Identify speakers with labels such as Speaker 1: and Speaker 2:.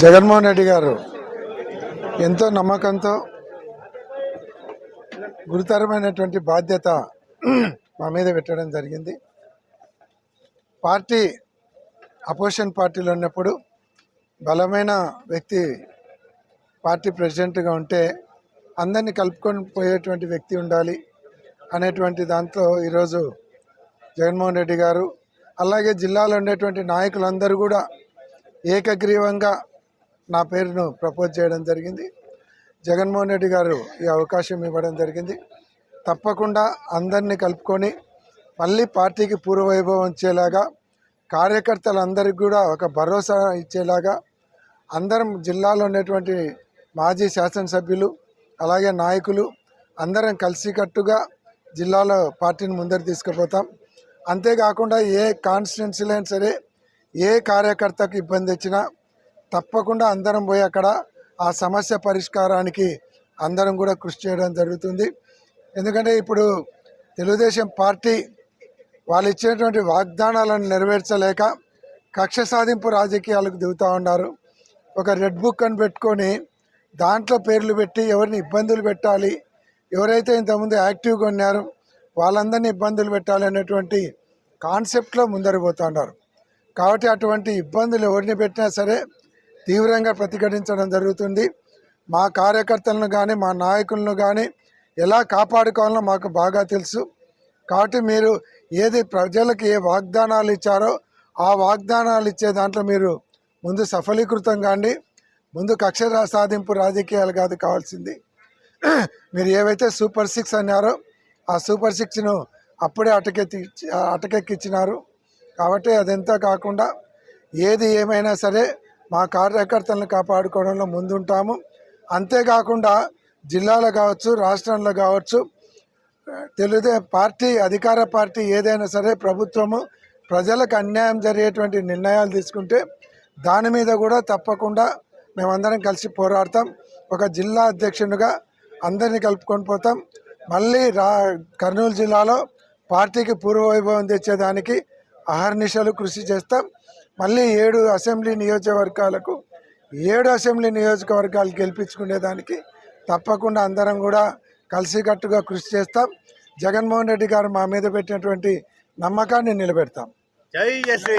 Speaker 1: జగన్మోహన్ రెడ్డి గారు ఎంతో నమ్మకంతో గురుతరమైనటువంటి బాధ్యత మా మీద పెట్టడం జరిగింది. పార్టీ అపోజిషన్ పార్టీలో ఉన్నప్పుడు బలమైన వ్యక్తి పార్టీ ప్రెసిడెంట్గా ఉంటే అందరినీ కలుపుకొని పోయేటువంటి వ్యక్తి ఉండాలి అనేటువంటి దాంట్లో ఈరోజు జగన్మోహన్ రెడ్డి గారు అలాగే జిల్లాలో ఉండేటువంటి నాయకులందరూ కూడా ఏకగ్రీవంగా నా పేరును ప్రపోజ్ చేయడం జరిగింది. జగన్మోహన్ రెడ్డి గారు ఈ అవకాశం ఇవ్వడం జరిగింది. తప్పకుండా అందరినీ కలుపుకొని మళ్ళీ పార్టీకి పూర్వవైభవం ఇచ్చేలాగా కార్యకర్తలందరికీ కూడా ఒక భరోసా ఇచ్చేలాగా అందరం జిల్లాలో ఉన్నటువంటి మాజీ శాసనసభ్యులు అలాగే నాయకులు అందరం కలిసికట్టుగా జిల్లాలో పార్టీని ముందరు తీసుకుపోతాం. అంతేకాకుండా ఏ కాన్స్టిట్యున్సీలైనా అయినా సరే ఏ కార్యకర్తకు ఇబ్బంది వచ్చినా తప్పకుండా అందరం పోయి అక్కడ ఆ సమస్య పరిష్కారానికి అందరం కూడా కృషి చేయడం జరుగుతుంది. ఎందుకంటే ఇప్పుడు తెలుగుదేశం పార్టీ వాళ్ళు ఇచ్చినటువంటి వాగ్దానాలను నెరవేర్చలేక కక్ష సాధింపు రాజకీయాలకు దిగుతూ ఉన్నారు. ఒక రెడ్ బుక్ అని పెట్టుకొని దాంట్లో పేర్లు పెట్టి ఎవరిని ఇబ్బందులు పెట్టాలి ఎవరైతే ఇంతకుముందు యాక్టివ్గా ఉన్నారో వాళ్ళందరినీ ఇబ్బందులు పెట్టాలి అనేటువంటి కాన్సెప్ట్లో ముందరు పోతున్నారు కాబట్టి అటువంటి ఇబ్బందులు ఎవరిని పెట్టినా సరే తీవ్రంగా ప్రతిఘటించడం జరుగుతుంది. మా కార్యకర్తలను కానీ మా నాయకులను కానీ ఎలా కాపాడుకోవాలో మాకు బాగా తెలుసు. కాబట్టి మీరు ఏది ప్రజలకు ఏ వాగ్దానాలు ఇచ్చారో ఆ వాగ్దానాలు ఇచ్చే దాంట్లో మీరు ముందు సఫలీకృతం కాండి. ముందు కక్ష సాధింపు రాజకీయాలు కాదు కావాల్సింది. మీరు ఏవైతే సూపర్ సిక్స్ అన్నారో ఆ సూపర్ సిక్స్ను అప్పుడే అటకెత్తి అటకెక్కించినారు కాబట్టి అదంతా కాకుండా ఏది ఏమైనా సరే మా కార్యకర్తలను కాపాడుకోవడంలో ముందుంటాము. అంతేకాకుండా జిల్లాలో కావచ్చు రాష్ట్రంలో కావచ్చు తెలుగుదే పార్టీ అధికార పార్టీ ఏదైనా సరే ప్రభుత్వము ప్రజలకు అన్యాయం జరిగేటువంటి నిర్ణయాలు తీసుకుంటే దాని మీద కూడా తప్పకుండా మేమందరం కలిసి పోరాడతాం. ఒక జిల్లా అధ్యక్షునిగా అందరినీ కలుపుకొని పోతాం. మళ్ళీ రా కర్నూలు జిల్లాలో పార్టీకి పూర్వవైభవం తెచ్చేదానికి అహర్నిశలు కృషి చేస్తాం. మళ్ళీ ఏడు అసెంబ్లీ నియోజకవర్గాలకు ఏడు అసెంబ్లీ నియోజకవర్గాలు గెలిపించుకునేదానికి తప్పకుండా అందరం కూడా కలిసికట్టుగా కృషి చేస్తాం. జగన్మోహన్ రెడ్డి గారు మా మీద పెట్టినటువంటి నమ్మకాన్ని నిలబెడతాం.
Speaker 2: జై జశ్రీ